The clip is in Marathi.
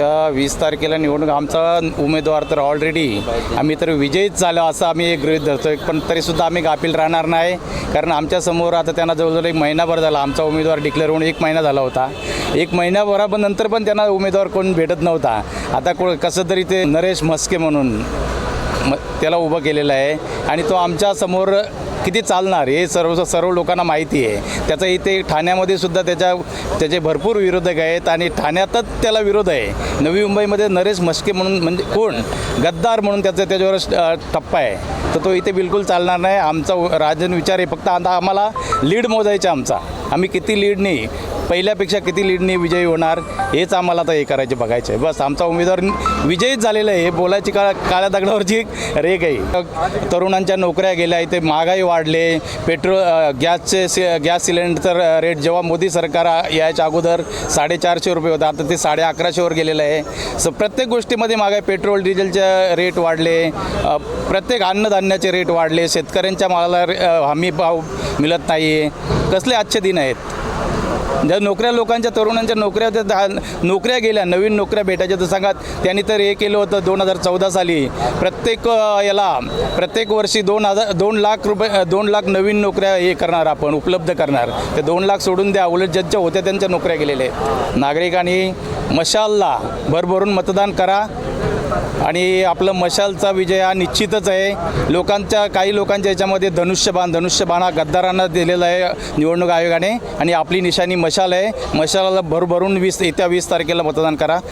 त्या वीस तारखेला निवडणूक आमचा उमेदवार तर ऑलरेडी आम्ही तर विजयीच झालो असं आम्ही एक गृहित धरतोय पण तरीसुद्धा आम्ही गाफील राहणार नाही. कारण आमच्यासमोर आता त्यांना जवळजवळ एक महिनाभर झाला. आमचा उमेदवार डिक्लेअर होऊन एक महिना झाला होता. एक महिनाभरानंतर पण त्यांना उमेदवार कोण भेटत नव्हता. आता को कसं तरी ते नरेश म्हस्के म्हणून म त्याला उभं केलेलं आहे. आणि तो आमच्यासमोर किती चालणार हे सर्व सर्व लोकांना माहिती आहे. त्याचा इथे ठाण्यामध्ये सुद्धा त्याच्या त्याचे भरपूर विरोधक आहेत आणि ठाण्यातच त्याला विरोध आहे. नवी मुंबईमध्ये नरेश म्हस्के म्हणून म्हणजे कोण? गद्दार म्हणून त्याचा त्याच्यावर टप्पा आहे. तर तो इथे बिलकुल चालणार नाही. आमचा राजन विचार आहे. फक्त आता आम्हाला लीड मोजायचा आमचा. आम्ही किती लीडनी पहिल्यापेक्षा किती लीडने विजयी होणार हेच आम्हाला आता हे करायचे बघायचं. आहे बस आमचा उमेदवार विजयीच झालेला आहे. हे बोलायची काळा काळ्या दगडावरची रेग आहे. तरुणांच्या नोकऱ्या गेल्या इथे महागाई वाढले पेट्रोल गॅसचे सि गॅस सिलेंडरचं रेट जेव्हा मोदी सरकार यायच्या अगोदर साडेचारशे रुपये होता आता ते साडे अकराशेवर गेलेलं आहे. स प्रत्येक गोष्टीमध्ये महागाई पेट्रोल डिझेलचे रेट वाढले प्रत्येक अन्नधान्याचे रेट वाढले शेतकऱ्यांच्या मालाला रे- हमी भाव मिळत नाही आहे कसले आजचे दिन आहेत? ज्या नोकऱ्या लोकांच्या तरुणांच्या नोकऱ्या होत्या दहा- नोकऱ्या गेल्या नवीन नोकऱ्या भेटायच्या तर सांगा त्यांनी तर हे केलं होतं दोन हजार चौदा साली. प्रत्येक याला प्रत्येक वर्षी दोन हजार दोन लाख रुपये दोन लाख नवीन नोकऱ्या हे करणार आपण उपलब्ध करणार. ते दोन लाख सोडून द्या उलट ज्यांच्या होत्या त्यांच्या नोकऱ्या गेलेल्या आहेत. नागरिकांनी मशालला भरभरून मतदान करा आणि आपलं मशालचा विजय हा निश्चितच आहे. लोकांच्या काही लोकांच्या याच्यामध्ये धनुष्यबाण धनुष्यबाण हा गद्दारांना दिलेला आहे निवडणूक आयोगाने. आणि आपली निशाणी मशाल आहे. मशालाला भरभरून वीस येत्या वीस तारखेला मतदान करा.